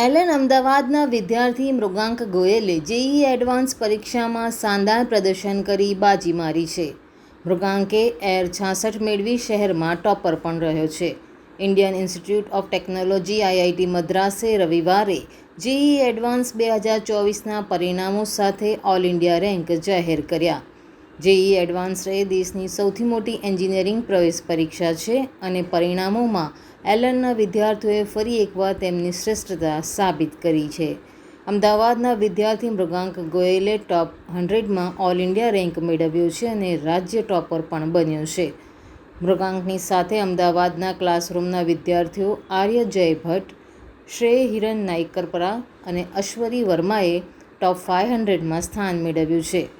LN અમદાવાદના વિદ્યાર્થી મૃગાંક ગોયલે જેઈ એડવાન્સ પરીક્ષામાં શાનદાર પ્રદર્શન કરી બાજી મારી છે. મૃગાંકે એર છાસઠ મેળવી શહેરમાં ટોપર પણ રહ્યો છે. Indian institute of technology IIT મદ્રાસે રવિવારે જેઈ એડવાન્સ બે હજાર ચોવીસના પરિણામો સાથે ઓલ ઇન્ડિયા રેન્ક જાહેર કર્યા. જેઈ એડવાન્સ એ દેશની સૌથી મોટી એન્જિનિયરિંગ પ્રવેશ પરીક્ષા છે અને પરિણામોમાં એલનના વિદ્યાર્થીઓએ ફરી એકવાર તેમની શ્રેષ્ઠતા સાબિત કરી છે. અમદાવાદના વિદ્યાર્થી મૃગાંક ગોયલે ટોપ હંડ્રેડમાં ઓલ ઇન્ડિયા રેન્ક મેળવ્યો છે અને રાજ્ય ટોપર પણ બન્યો છે. મૃગાંકની સાથે અમદાવાદના ક્લાસરૂમના વિદ્યાર્થીઓ આર્ય જય ભટ્ટ, શ્રેય હિરન નાઇકરપરા અને અશ્વરી વર્માએ ટોપ ફાઇવ હંડ્રેડમાં સ્થાન મેળવ્યું છે.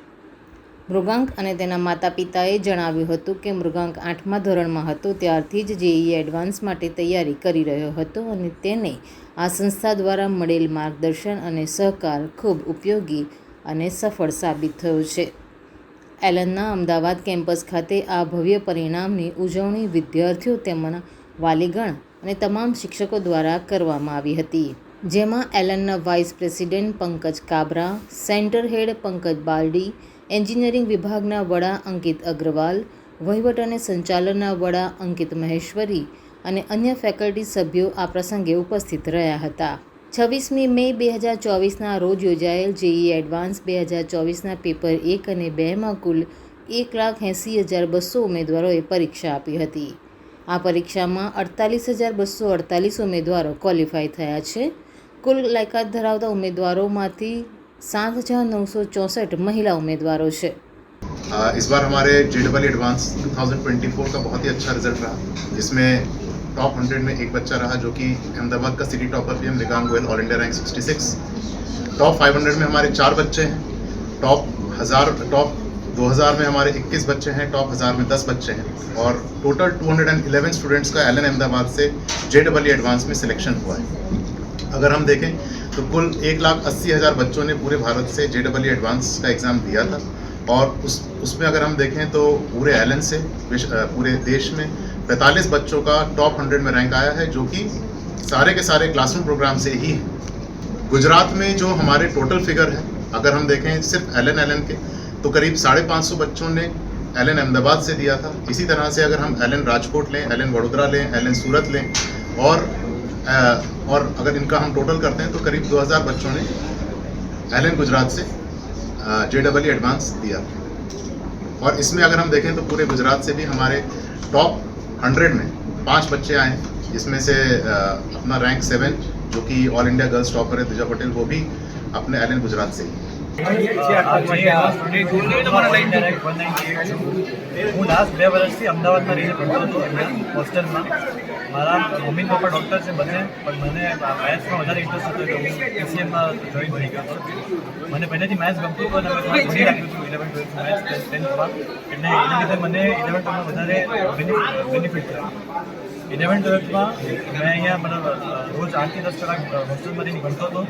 મૃગાંક અને તેના માતા પિતાએ જણાવ્યું હતું કે મૃગાંક આઠમા ધોરણમાં હતો, ત્યારથી જ જેઈ એડવાન્સ માટે તૈયારી કરી રહ્યો હતો અને તેને આ સંસ્થા દ્વારા મળેલ માર્ગદર્શન અને સહકાર ખૂબ ઉપયોગી અને સફળ સાબિત થયો છે. એલનના અમદાવાદ કેમ્પસ ખાતે આ ભવ્ય પરિણામની ઉજવણી વિદ્યાર્થીઓ તેમના વાલીગણ અને તમામ શિક્ષકો દ્વારા કરવામાં આવી હતી. જેમાં એલનના vice president Pankaj Kabra, centre head Pankaj Baldi engineering વિભાગના વડા અંકિત અગ્રવાલ, વહીવટ અને સંચાલનના વડા અંકિત મહેશ્વરી અને અન્ય ફેકલ્ટી સભ્યો આ પ્રસંગે ઉપસ્થિત રહ્યા હતા. છવ્વીસમી મે બે હજાર ચોવીસના રોજ યોજાયેલ જેઈ એડવાન્સ બે હજાર ચોવીસના પેપર એક અને બેમાં કુલ એક લાખ એંસી હજાર બસો ઉમેદવારોએ પરીક્ષા આપી હતી. આ પરીક્ષામાં અડતાલીસ હજાર બસો અડતાલીસ ઉમેદવારો ક્વોલિફાય થયા છે. કુલ લાયકાત ધરાવતા ઉમેદવારોમાંથી सात हज़ार नौ सौ चौंसठ महिला उम्मीदवारों से। इस बार हमारे जे डबल एडवांस 2024 का बहुत ही अच्छा रिज़ल्ट रहा, जिसमें टॉप 100 में एक बच्चा रहा जो कि अहमदाबाद का सिटी टॉपर भी है Mrigank Goyal all India rank 66 top 500 में हमारे चार बच्चे हैं टॉप हज़ार टॉप 2000 में हमारे 21 बच्चे हैं टॉप हज़ार में 10 बच्चे हैं। और टोटल 211 स्टूडेंट्स का एल अहमदाबाद से जे एडवांस में सिलेक्शन हुआ है। अगर हम देखें तो कुल एक लाख अस्सी हज़ार बच्चों ने पूरे भारत से जे डबल एडवांस का एग्ज़ाम दिया था। और उस, उसमें अगर हम देखें तो पूरे एलन से पूरे देश में 45 बच्चों का टॉप 100 में रैंक आया है, जो कि सारे के सारे क्लासरूम प्रोग्राम से ही हैं। गुजरात में जो हमारे टोटल फिगर है, अगर हम देखें सिर्फ़ एल एन एल एन के तो करीब साढ़े पाँच सौ बच्चों ने एल एन अहमदाबाद से दिया था। इसी तरह से अगर हम एल एन राजकोट लें एल एन वडोदरा लें एल एन सूरत लें, और और अगर इनका हम टोटल करते हैं तो करीब 2000 बच्चों ने एल गुजरात से जे डबल एडवांस दिया। और इसमें अगर हम देखें तो पूरे गुजरात से भी हमारे टॉप 100 में पाँच बच्चे आए जिसमें से अपना रैंक सेवन जो कि ऑल इंडिया गर्ल्स टॉपर है, दिजा पटेल, वो भी अपने एल गुजरात से है। હું લાસ્ટ બે વર્ષથી અમદાવાદમાં રહીને ભણતો હતો હોસ્ટેલમાં મારા મમ્મી પપ્પા ડૉક્ટર છે બંને, પણ મને મેથ્સમાં વધારે ઇન્ટરેસ્ટ હતો, એટલે હું પીસીએમમાં જોઈન થઈ ગયો હતો. મને પહેલેથી મેથ્સ ગમતું હતું અને મેં થોડું રાખ્યું હતું ઇલેવન ટ્વેલ્થ મેથ્સ ટેન્થમાં એટલે એના લીધે મને ઇલેવન ટ્વેલ્થમાં વધારે બેનિફિટ થયો. ઇલેવન ટ્વેલ્થમાં મેં અહીંયા મતલબ રોજ આઠથી દસ કલાક હોસ્ટેલમાંથી ભણતો હતો.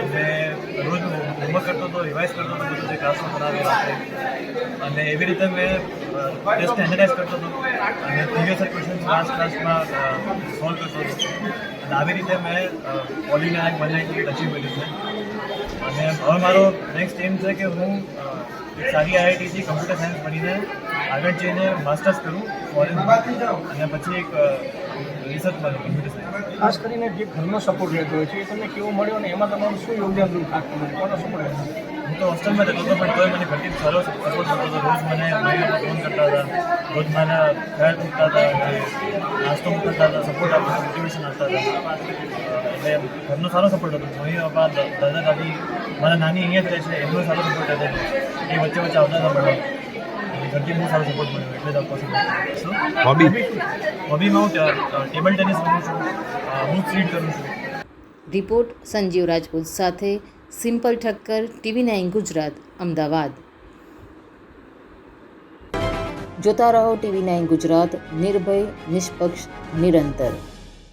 અને રોજ હોમવર્ક કરતો હતો રિવાઇઝ કરતો હતો બધું જે ક્લાસમાં ભણાવે રાત્રે અને એવી રીતે મેં ટેસ્ટને એનાલાઇઝ કરતો હતો. અને પ્રિવિયસ ક્વેશ્ચન લાસ્ટ ક્લાસમાં સોલ્વ કરતો હતો. અને આવી રીતે મેં ઓલ ઇન્ડિયા બનાવી અચીવ કર્યું છે. અને હવે મારો નેક્સ્ટ એમ છે કે હું સારી આઈઆઈટીથી કમ્પ્યુટર સાયન્સ ભણીને આગળ જઈને માસ્ટર્સ કરું ફોરેનમાં અને પછી એક રિસર્ચમાં કમ્પ્યુટર સાયન્સ ખાસ કરીને જે ઘરનો સપોર્ટ રહેતો હોય છે, એ તમને કેવો મળ્યો અને એમાં તમારું શું યોગદાન રહ્યું ખાસ કરીને કોનો સપોર્ટ રહેતો હું તો હોસ્ટેલમાં રહેતો હતો પણ તોય મને ઘરથી સારો સપોર્ટ મળતો હતો. રોજ મને ભાઈઓ ફોન કરતા હતા રોજ મારા ઘર મૂકતા હતા નાસ્તો મૂકતા હતા સપોર્ટ આપતા મોટિવેશન આપતા હતા. એટલે ઘરનો સારો સપોર્ટ હતો. મમ્મી પપ્પા દાદા દાદી મારા નાની અહીંયા જ રહે છે એમનો સારો સપોર્ટ હતો. એ વચ્ચે વચ્ચે આવતા હતા અને ઘરથી બહુ સારો સપોર્ટ મળ્યો એટલે જ આપવા પોસિબલ હોબી હોબીમાં હું ટેબલ ટેનિસ રમું છું હું સ્ટ્રીટ કરું છું. રિપોર્ટ સંજીવ રાજપૂત સાથે Simple Thakkar TV nine Gujarat Ahmedabad. જોતા રહો ટીવી નાઇન ગુજરાત નિર્ભય નિષ્પક્ષ નિરંતર.